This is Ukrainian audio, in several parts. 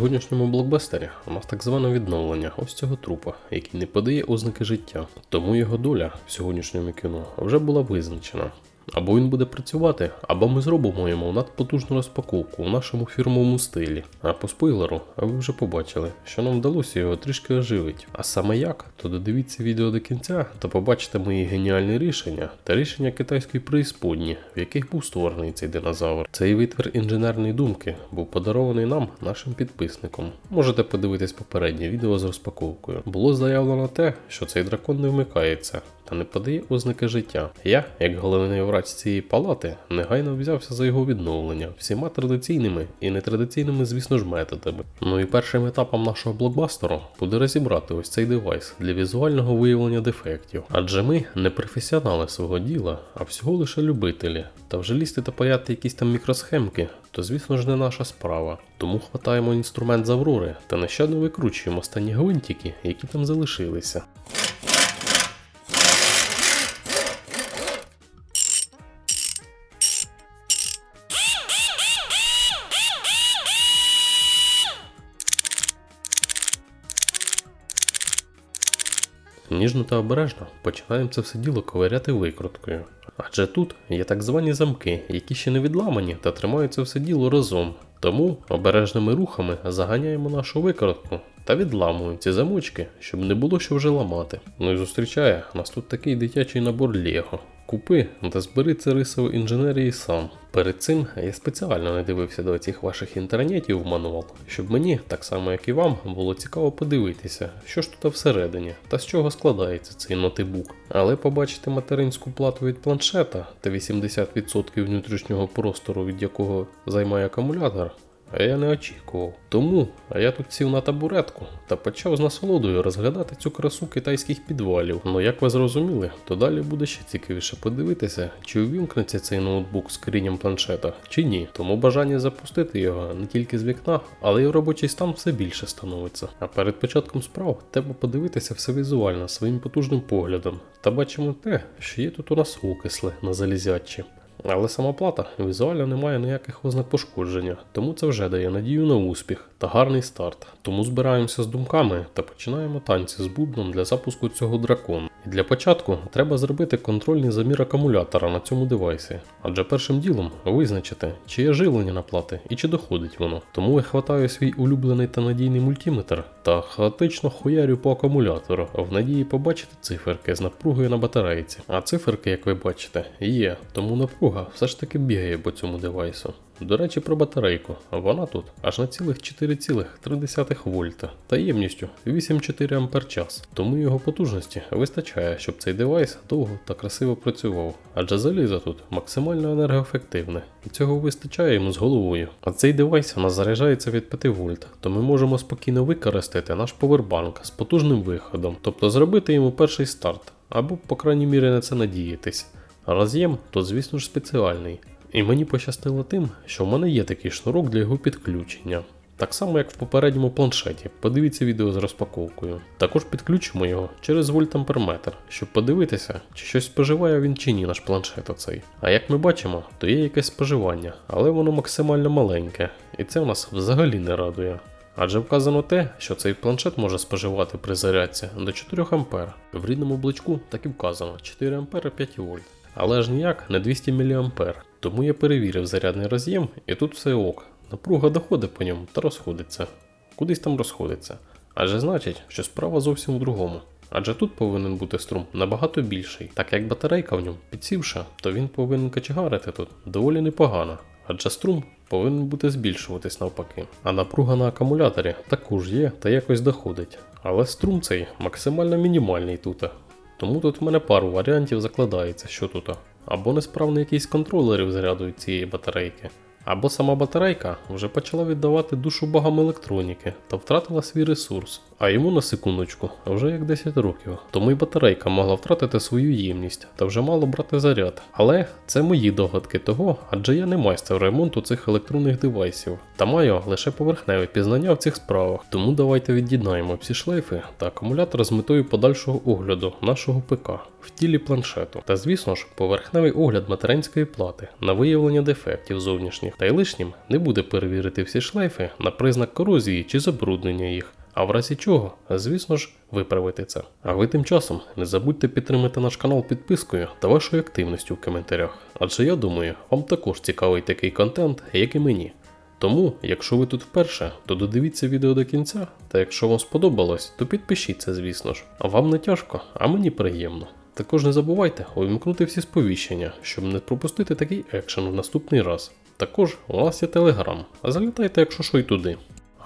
сьогоднішньому блокбастері у нас так зване відновлення ось цього трупа, який не подає ознаки життя. Тому його доля в сьогоднішньому кіно вже була визначена. Або він буде працювати, або ми зробимо йому надпотужну розпаковку у нашому фірмовому стилі. А по спойлеру, ви вже побачили, що нам вдалося його трішки оживити. А саме як, то додивіться відео до кінця та побачите мої геніальні рішення та рішення китайської преісподні, в яких був створений цей динозавр. Цей витвір інженерної думки був подарований нам, нашим підписникам. Можете подивитись попереднє відео з розпаковкою. Було заявлено те, що цей дракон не вмикається та не подає ознаки життя. Я, як головний врач цієї палати, негайно взявся за його відновлення всіма традиційними і нетрадиційними, звісно ж, методами. Ну і першим етапом нашого блокбастеру буде розібрати ось цей девайс для візуального виявлення дефектів. Адже ми не професіонали свого діла, а всього лише любителі. Та вже лізти та паяти якісь там мікросхемки, то звісно ж не наша справа. Тому хватаємо інструмент з Аврори та нещадно викручуємо останні гвинтики, які там залишилися. Ніжно та обережно починаємо це все діло ковиряти викруткою. Адже тут є так звані замки, які ще не відламані та тримають це все діло разом. Тому обережними рухами заганяємо нашу викрутку та відламуємо ці замочки, щоб не було що вже ламати. Ну і зустрічає нас тут такий дитячий набор Лего. Купи та збери це рисової інженерії сам. Перед цим я спеціально не дивився до цих ваших інтернетів в мануал, щоб мені, так само як і вам, було цікаво подивитися, що ж тут всередині та з чого складається цей ноутбук. Але побачити материнську плату від планшета та 80% внутрішнього простору, від якого займає акумулятор, а я не очікував. Тому я тут сів на табуретку та почав з насолодою розглядати цю красу китайських підвалів. Ну як ви зрозуміли, то далі буде ще цікавіше подивитися, чи увімкнеться цей ноутбук з корінням планшета, чи ні. Тому бажання запустити його не тільки з вікна, але й робочий стан все більше становиться. А перед початком справ треба подивитися все візуально своїм потужним поглядом. Та бачимо те, що є тут у нас окисли на залізячі. Але сама плата візуально не має ніяких ознак пошкодження, тому це вже дає надію на успіх та гарний старт. Тому збираємося з думками та починаємо танці з бубном для запуску цього дракону. І для початку треба зробити контрольний замір акумулятора на цьому девайсі, адже першим ділом визначити, чи є живлення на плати і чи доходить воно. Тому я хватаю свій улюблений та надійний мультиметр та хаотично хуярю по акумулятору в надії побачити циферки з напругою на батарейці. А циферки, як ви бачите, є, тому напруга все ж таки бігає по цьому девайсу. До речі, про батарейку. Вона тут аж на цілих 4,3 вольта та ємністю 8,4 ампер час. Тому його потужності вистачає, щоб цей девайс довго та красиво працював. Адже залізо тут максимально енергоефективне, і цього вистачає йому з головою. А цей девайс у нас заряджається від 5 вольт, то ми можемо спокійно використати наш повербанк з потужним виходом, тобто зробити йому перший старт, або, по крайній мірі, на це надіятись. Роз'єм то, звісно ж, спеціальний. І мені пощастило тим, що в мене є такий шнурок для його підключення. Так само, як в попередньому планшеті. Подивіться відео з розпаковкою. Також підключимо його через вольтамперметр, щоб подивитися, чи щось споживає він чи ні наш планшет оцей. А як ми бачимо, то є якесь споживання, але воно максимально маленьке, і це в нас взагалі не радує. Адже вказано те, що цей планшет може споживати при зарядці до 4 А. В рідному блочку так і вказано 4 А 5 вольт. Але ж ніяк не 200 мА. Тому я перевірив зарядний роз'єм і тут все ок. Напруга доходить по ньому та розходиться. Кудись там розходиться. Адже значить, що справа зовсім у другому. Адже тут повинен бути струм набагато більший, так як батарейка в ньому підсівша, то він повинен качегарити тут доволі непогано. Адже струм повинен бути збільшуватись навпаки. А напруга на акумуляторі також є та якось доходить. Але струм цей максимально мінімальний тут. Тому тут в мене пару варіантів закладається, що тут. Або несправний якийсь контролерів заряду цієї батарейки, або сама батарейка вже почала віддавати душу богам електроніки та втратила свій ресурс. А йому на секундочку вже як 10 років. Тому й батарейка могла втратити свою ємність та вже мало брати заряд. Але це мої догадки того, адже я не майстер ремонту цих електронних девайсів та маю лише поверхневе пізнання в цих справах. Тому давайте від'єднаємо всі шлейфи та акумулятор з метою подальшого огляду нашого ПК в тілі планшету. Та звісно ж, поверхневий огляд материнської плати на виявлення дефектів зовнішніх та й лишнім не буде перевірити всі шлейфи на признак корозії чи забруднення їх. А в разі чого, звісно ж, виправити це. А ви тим часом не забудьте підтримати наш канал підпискою та вашою активністю в коментарях. Адже я думаю, вам також цікавий такий контент, як і мені. Тому, якщо ви тут вперше, то додивіться відео до кінця, та якщо вам сподобалось, то підпишіться, звісно ж. Вам не тяжко, а мені приємно. Також не забувайте увімкнути всі сповіщення, щоб не пропустити такий екшен в наступний раз. Також у нас є телеграм, а залітайте, якщо що й туди.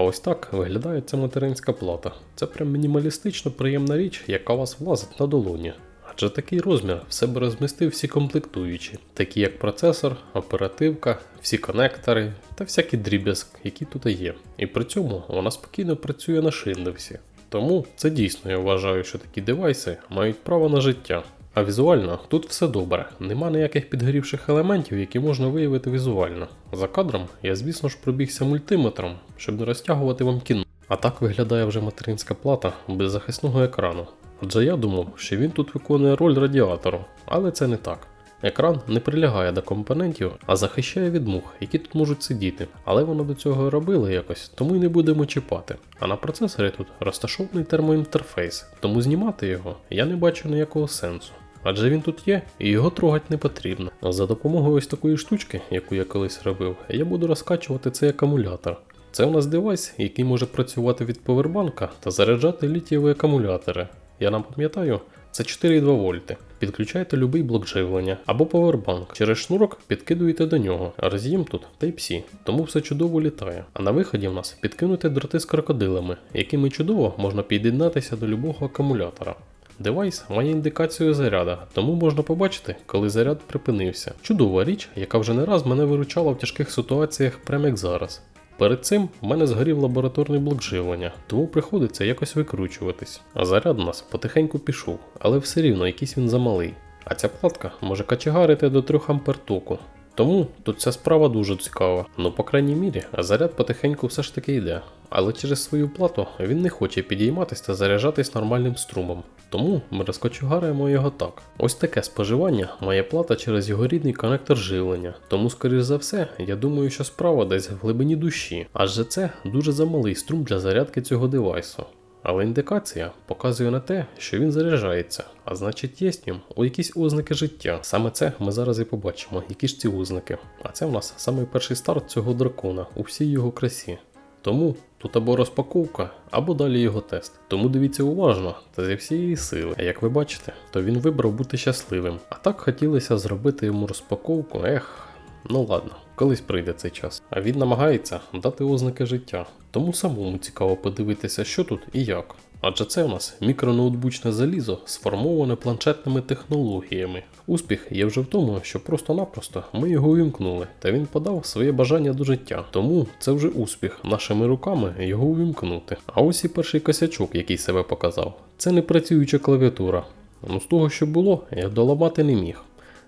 А ось так виглядає ця материнська плата. Це прям мінімалістично приємна річ, яка вас влазить на долоні. Адже такий розмір в себе розмістив всі комплектуючі, такі як процесор, оперативка, всі конектори та всякий дріб'язк, які тут є. І при цьому вона спокійно працює на Windows. Тому це дійсно я вважаю, що такі девайси мають право на життя. А візуально тут все добре, нема ніяких підгорівших елементів, які можна виявити візуально. За кадром я, звісно ж, пробігся мультиметром, щоб не розтягувати вам кіно. А так виглядає вже материнська плата без захисного екрану. Адже я думав, що він тут виконує роль радіатору, але це не так. Екран не прилягає до компонентів, а захищає від мух, які тут можуть сидіти. Але воно до цього робило якось, тому й не будемо чіпати. А на процесорі тут розташований термоінтерфейс, тому знімати його я не бачу ніякого сенсу. Адже він тут є, і його трогати не потрібно. За допомогою ось такої штучки, яку я колись робив, я буду розкачувати цей акумулятор. Це у нас девайс, який може працювати від повербанка та заряджати літієві акумулятори. Я нам пам'ятаю, це 4,2 вольти. Підключайте любий блок живлення або повербанк. Через шнурок підкидуєте до нього. Роз'єм тут Type-C, тому все чудово літає. А на виході в нас підкинути дроти з крокодилами, якими чудово можна під'єднатися до любого акумулятора. Девайс має індикацію заряда, тому можна побачити, коли заряд припинився. Чудова річ, яка вже не раз мене виручала в тяжких ситуаціях, прямо як зараз. Перед цим в мене згорів лабораторний блок живлення, тому приходиться якось викручуватись. А заряд у нас потихеньку пішов, але все рівно якийсь він замалий. А ця платка може качегарити до 3 ампер току. Тому тут ця справа дуже цікава. Ну, по крайній мірі, заряд потихеньку все ж таки йде. Але через свою плату він не хоче підійматися та заряджатись нормальним струмом. Тому ми розкочугараємо його так. Ось таке споживання має плата через його рідний конектор живлення. Тому, скоріш за все, я думаю, що справа десь в глибині душі, адже це дуже замалий струм для зарядки цього девайсу. Але індикація показує на те, що він заряджається, а значить є у якісь ознаки життя. Саме це ми зараз і побачимо, які ж ці ознаки. А це в нас самий перший старт цього дракона у всій його красі. Тому тут або розпаковка, або далі його тест. Тому дивіться уважно та зі всієї сили. А як ви бачите, то він вибрав бути щасливим. А так хотілося зробити йому розпаковку, ех. Ну ладно, колись прийде цей час. А він намагається дати ознаки життя. Тому самому цікаво подивитися, що тут і як. Адже це у нас мікроноутбучне залізо сформоване планшетними технологіями. Успіх є вже в тому, що просто-напросто ми його увімкнули, та він подав своє бажання до життя. Тому це вже успіх нашими руками його увімкнути. А ось і перший косячок, який себе показав. Це не працююча клавіатура. Ну з того, що було, я доламати не міг.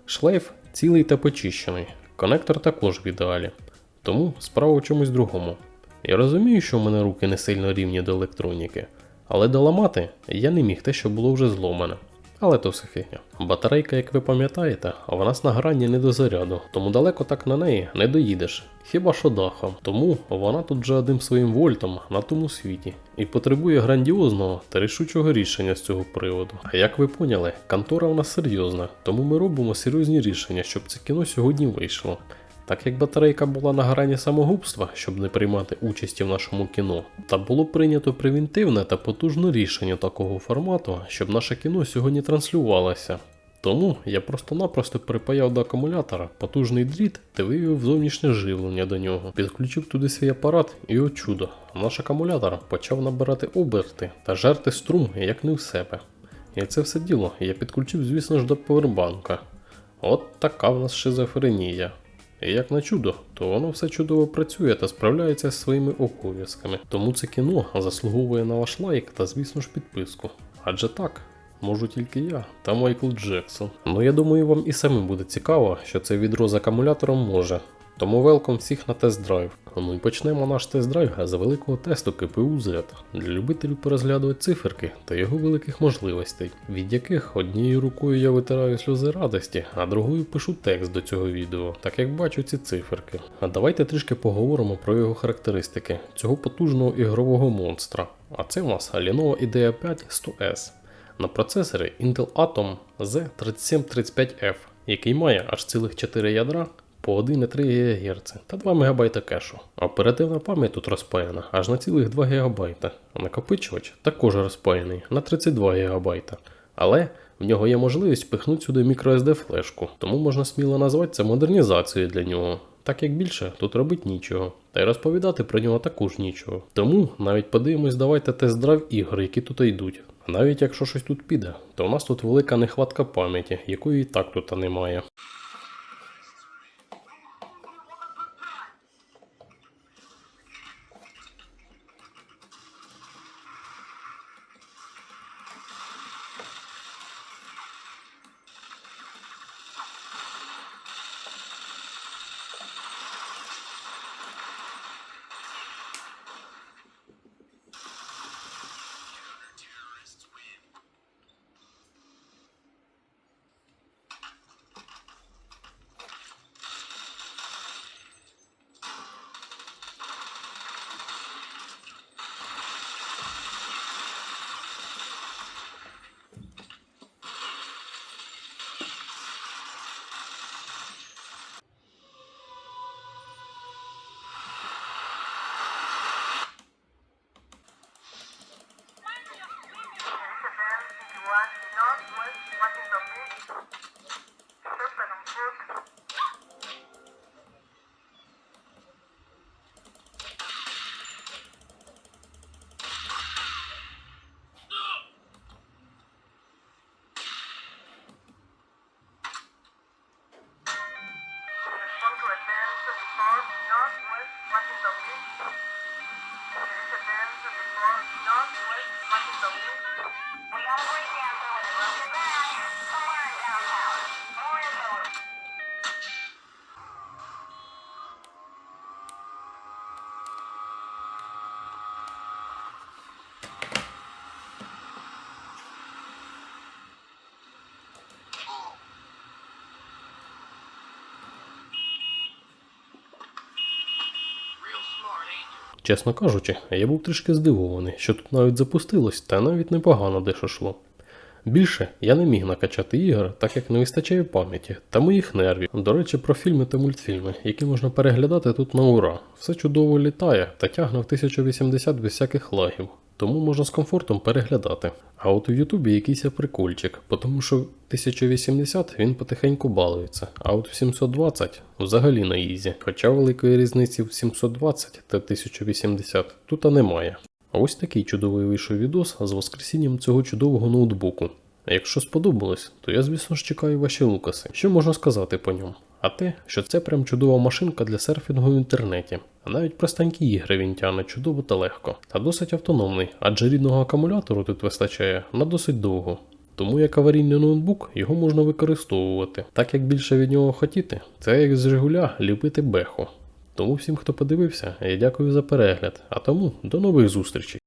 Шлейф цілий та почищений. Конектор також в ідеалі. Тому справа в чомусь другому. Я розумію, що в мене руки не сильно рівні до електроніки, але доламати я не міг те, що було вже зломане. Але то все фігня. Батарейка, як ви пам'ятаєте, в нас на грані не до заряду, тому далеко так на неї не доїдеш. Хіба що дахом. Тому вона тут вже одним своїм вольтом на тому світі і потребує грандіозного та рішучого рішення з цього приводу. А як ви поняли, контора в нас серйозна, тому ми робимо серйозні рішення, щоб це кіно сьогодні вийшло. Так як батарейка була на грані самогубства, щоб не приймати участі в нашому кіно, та було прийнято превентивне та потужне рішення такого формату, щоб наше кіно сьогодні транслювалося. Тому я просто-напросто припаяв до акумулятора потужний дріт та вивів зовнішнє живлення до нього, підключив туди свій апарат і о чудо, наш акумулятор почав набирати оберти та жерти струм як не в себе. І це все діло я підключив, звісно ж, до повербанка. От така в нас шизофренія. І як на чудо, то воно все чудово працює та справляється з своїми обов'язками. Тому це кіно заслуговує на ваш лайк та, звісно ж, підписку. Адже так, можу тільки я та Майкл Джексон. Ну я думаю, вам і самим буде цікаво, що це відро з акумулятором може. Тому велком всіх на тест-драйв. Ну і почнемо наш тест-драйв з великого тесту КПУ Z для любителів порозглядувати циферки та його великих можливостей, від яких однією рукою я витираю сльози радості, а другою пишу текст до цього відео, так як бачу ці циферки. А давайте трішки поговоримо про його характеристики цього потужного ігрового монстра. А це в нас Lenovo IDEA 5 100S на процесорі Intel Atom Z3735F, який має аж цілих 4 ядра по 1,3 ГГц та 2 МБ кешу. Оперативна пам'ять тут розпаяна аж на цілих 2 ГБ, накопичувач також розпаяний на 32 ГБ. Але в нього є можливість впихнути сюди microSD флешку, тому можна сміло назвати це модернізацією для нього. Так як більше тут робить нічого, та й розповідати про нього також нічого. Тому навіть подивимось, давайте тест-драйв ігор, які тут йдуть. Навіть якщо щось тут піде, то у нас тут велика нехватка пам'яті, якої і так тут немає. Чесно кажучи, я був трішки здивований, що тут навіть запустилось, та навіть непогано дещо шло. Більше я не міг накачати ігор, так як не вистачає пам'яті та моїх нервів. До речі, про фільми та мультфільми, які можна переглядати тут на ура. Все чудово літає та тягне в 1080 без всяких лагів. Тому можна з комфортом переглядати. А от у Ютубі якийсь прикольчик, тому що в 1080 він потихеньку балується, а от в 720 взагалі на ізі. Хоча великої різниці в 720 та 1080 тут немає. А ось такий чудовий вийшов відос з воскресінням цього чудового ноутбуку. Якщо сподобалось, то я, звісно ж, чекаю ваші лукаси. Що можна сказати по ньому? А те, що це прям чудова машинка для серфінгу в інтернеті. А навіть простенькі ігри він тягне чудово та легко, та досить автономний, адже рідного акумулятору тут вистачає на досить довго. Тому як аварійний ноутбук його можна використовувати. Так як більше від нього хотіти, це як з Жигуля ліпити беху. Тому всім, хто подивився, я дякую за перегляд, а тому до нових зустрічей.